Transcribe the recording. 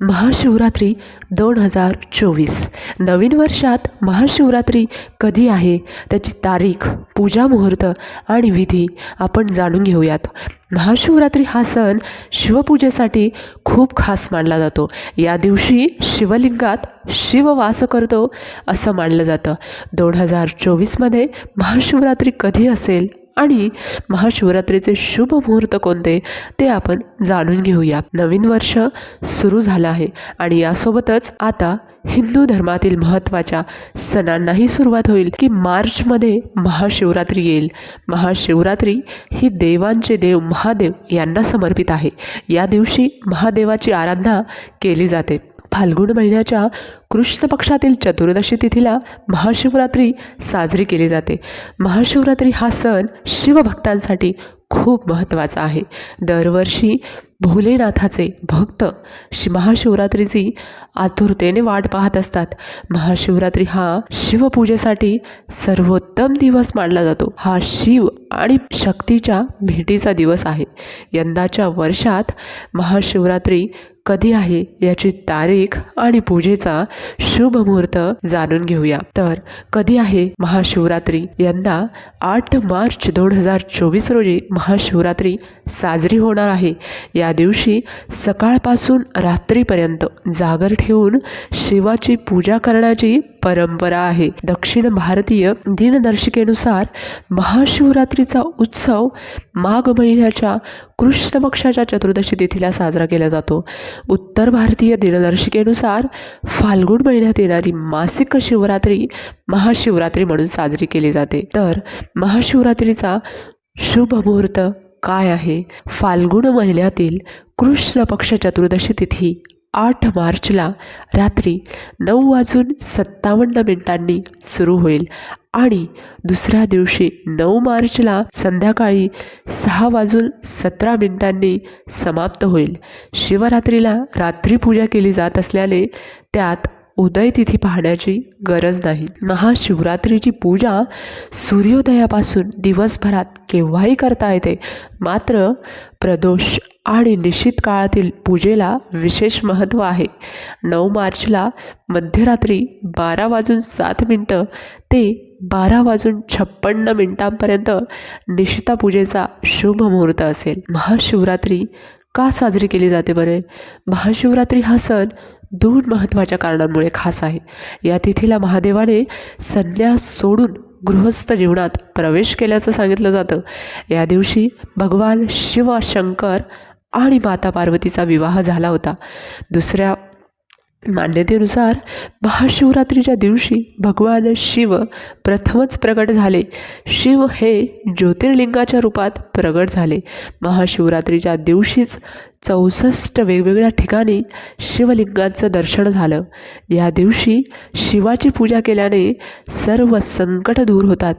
महाशिवरात्री दोन हजार चोवीस. नवीन वर्षात महाशिवरात्री कधी आहे त्याची तारीख पूजा मुहूर्त आणि विधी आपण जाणून घेऊयात. महाशिवरात्री हा सण शिवपूजेसाठी खूप खास मानला जातो. या दिवशी शिवलिंगात शिव वास करतो असं मानलं जातं. दोन हजार चोवीसमध्ये महाशिवरात्री कधी असेल आणि महाशिवरात्रीचे शुभ मुहूर्त कोणते ते आपण जाणून घेऊया. नवीन वर्ष सुरू झालं आहे आणि यासोबतच आता हिंदू धर्मातील महत्त्वाच्या सणांनाही सुरुवात होईल की मार्चमध्ये महाशिवरात्री येईल. महाशिवरात्री ही देवांचे देव महादेव यांना समर्पित आहे. या दिवशी महादेवाची आराधना केली जाते. फाल्गुन महिन्याच्या कृष्ण पक्षातील चतुर्दशी तिथीला महाशिवरात्री साजरी केली जाते. महाशिवरात्री हा सण शिवभक्तांसाठी खूप महत्त्वाचा आहे. दरवर्षी भोलेनाथाचे भक्त शि महाशिवरात्रीची आतुरतेने वाट पाहत असतात. महाशिवरात्री हा शिवपूजेसाठी सर्वोत्तम दिवस मानला जातो. हा शिव आणि शक्तीच्या भेटीचा दिवस आहे. यंदाच्या वर्षात महाशिवरात्री कधी आहे याची तारीख आणि पूजेचा शुभ मुहूर्त जाणून घेऊया. तर कधी आहे महाशिवरात्री? यंदा आठ मार्च दोन हजार चोवीस रोजी महाशिवरात्री साजरी होणार आहे. या दिवशी सकाळपासून रात्रीपर्यंत जागर ठेवून शिवाची पूजा करण्याची परंपरा आहे. दक्षिण भारतीय दिनदर्शिकेनुसार महाशिवरात्रीचा उत्सव माघ महिन्याच्या कृष्ण पक्षाच्या चतुर्दशी तिथीला साजरा केला जातो. उत्तर भारतीय दिनदर्शिकेनुसार फाल्गुन महिन्यात येणारी मासिक शिवरात्री महाशिवरात्री म्हणून साजरी केली जाते. तर महाशिवरात्रीचा शुभ मुहूर्त काय आहे? फाल्गुन महिन्यातील कृष्ण पक्ष चतुर्दशी तिथी आठ मार्चला रात्री नऊ वाजून सत्तावन्न मिनिटांनी सुरू होईल आणि दुसऱ्या दिवशी नऊ मार्चला संध्याकाळी सहा वाजून सतरा मिनिटांनी समाप्त होईल. शिवरात्रीला रात्री पूजा केली जात असल्याने त्यात उदय तिथी पाहण्याची गरज नाही. महाशिवरात्रीची पूजा सूर्योदयापासून दिवसभरात केव्हाही करता येते. मात्र प्रदोष आणि निश्चित काळातील पूजेला विशेष महत्त्व आहे. नऊ मार्चला मध्यरात्री बारा वाजून सात मिनटं ते बारा वाजून छप्पन्न मिनिटांपर्यंत निशिता पूजेचा शुभ मुहूर्त असेल. महाशिवरात्री का साजरी केली जाते बरे? महाशिवरात्री हा सण दोन महत्त्वाच्या कारणांमुळे खास आहे. या तिथीला महादेवाने संन्यास सोडून गृहस्थ जीवनात प्रवेश केल्याचं सांगितलं जातं. या दिवशी भगवान शिव शंकर आणि माता पार्वतीचा विवाह झाला होता. दुसऱ्या मान्यतेनुसार महाशिवरात्रीच्या दिवशी भगवान शिव प्रथमच प्रगट झाले. शिव हे ज्योतिर्लिंगाच्या रूपात प्रगट झाले. महाशिवरात्रीच्या दिवशीच चौसष्ट वेगवेगळ्या ठिकाणी शिवलिंगांचं दर्शन झालं. या दिवशी शिवाची पूजा केल्याने सर्व संकट दूर होतात.